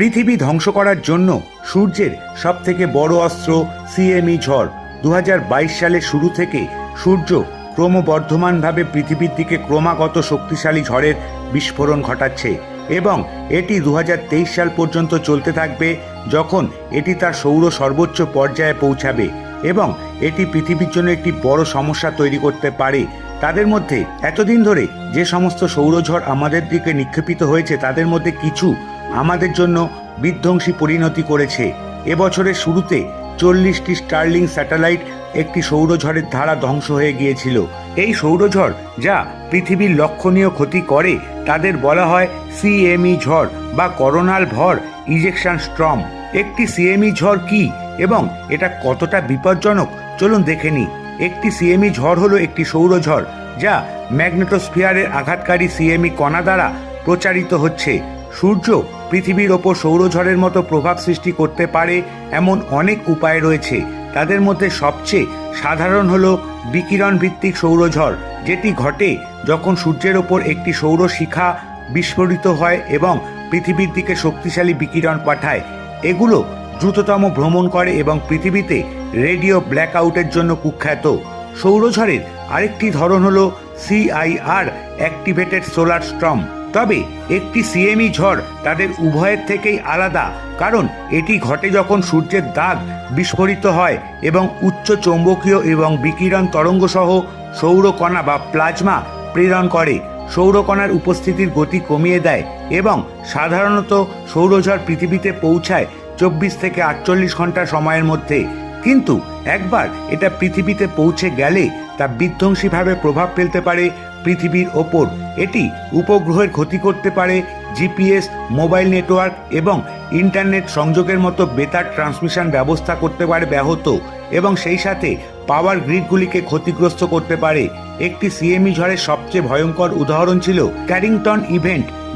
পৃথিবী ধ্বংস করার জন্য সূর্যের সব থেকে বড় অস্ত্র সিএমই ঝড়। দু হাজার বাইশ সালের শুরু থেকে সূর্য ক্রমবর্ধমানভাবে পৃথিবীর দিকে ক্রমাগত শক্তিশালী ঝড়ের বিস্ফোরণ ঘটাচ্ছে এবং এটি দু হাজার তেইশ সাল পর্যন্ত চলতে থাকবে যখন এটি তার সৌর সর্বোচ্চ পর্যায়ে পৌঁছাবে এবং এটি পৃথিবীর জন্য একটি বড় সমস্যা তৈরি করতে পারে। তাদের মধ্যে এতদিন ধরে যে সমস্ত সৌরঝড় আমাদের দিকে নিক্ষেপিত হয়েছে, তাদের মধ্যে কিছু আমাদের জন্য বিধ্বংসী পরিণতি করেছে। এবছরের শুরুতে চল্লিশটি স্টার্লিং স্যাটেলাইট একটি সৌরঝড়ের ধারা ধ্বংস হয়ে গিয়েছিল। এই সৌরঝড় যা পৃথিবীর লক্ষণীয় ক্ষতি করে, তাদের বলা হয় সিএমই ঝড় বা করোনাল ভর ইজেকশন স্ট্রম। একটি সিএমই ঝড় কি এবং এটা কতটা বিপজ্জনক, চলুন দেখে নিই। একটি সিএমই ঝড় হলো একটি সৌরঝড় যা ম্যাগনেটোস্ফিয়ারের আঘাতকারী সিএমই কণা দ্বারা প্রচারিত হচ্ছে। সূর্য পৃথিবীর ওপর সৌরঝড়ের মতো প্রভাব সৃষ্টি করতে পারে এমন অনেক উপায় রয়েছে। তাদের মধ্যে সবচেয়ে সাধারণ হলো বিকিরণ ভিত্তিক সৌরঝড়, যেটি ঘটে যখন সূর্যের ওপর একটি সৌর শিখা বিস্ফোরিত হয় এবং পৃথিবীর দিকে শক্তিশালী বিকিরণ পাঠায়। এগুলো দ্রুততম ভ্রমণ করে এবং পৃথিবীতে রেডিও ব্ল্যাকআউটের জন্য কুখ্যাত। সৌরঝড়ের আরেকটি ধরন হলো সিআইআর অ্যাক্টিভেটেড সোলার স্টর্ম তবে একটি সিএমই ঝড় তাদের উভয়ের থেকেই আলাদা, কারণ এটি ঘটে যখন সূর্যের দাগ বিস্ফোরিত হয় এবং উচ্চ চৌম্বকীয় এবং বিকিরণ তরঙ্গসহ সৌরকণা বা প্লাজমা প্রেরণ করে। সৌরকণার উপস্থিতির গতি কমিয়ে দেয় এবং সাধারণত সৌরঝড় পৃথিবীতে পৌঁছায় চব্বিশ থেকে আটচল্লিশ ঘণ্টা সময়ের মধ্যে। কিন্তু একবার এটা পৃথিবীতে পৌঁছে গেলে তা বিধ্বংসীভাবে প্রভাব ফেলতে পারে পৃথিবীর ওপর। এটি উপগ্রহের ক্ষতি করতে পারে জিপিএস, মোবাইল নেটওয়ার্ক এবং ইন্টারনেট সংযোগের মতো বেতার ট্রান্সমিশন ব্যবস্থা করতে পারে ব্যাহত এবং সেই সাথে পাওয়ার গ্রিডগুলিকে ক্ষতিগ্রস্ত করতে পারে। একটি সিএমই ঝড়ের সবচেয়ে ভয়ঙ্কর উদাহরণ ছিল ক্যারিংটন ইভেন্ট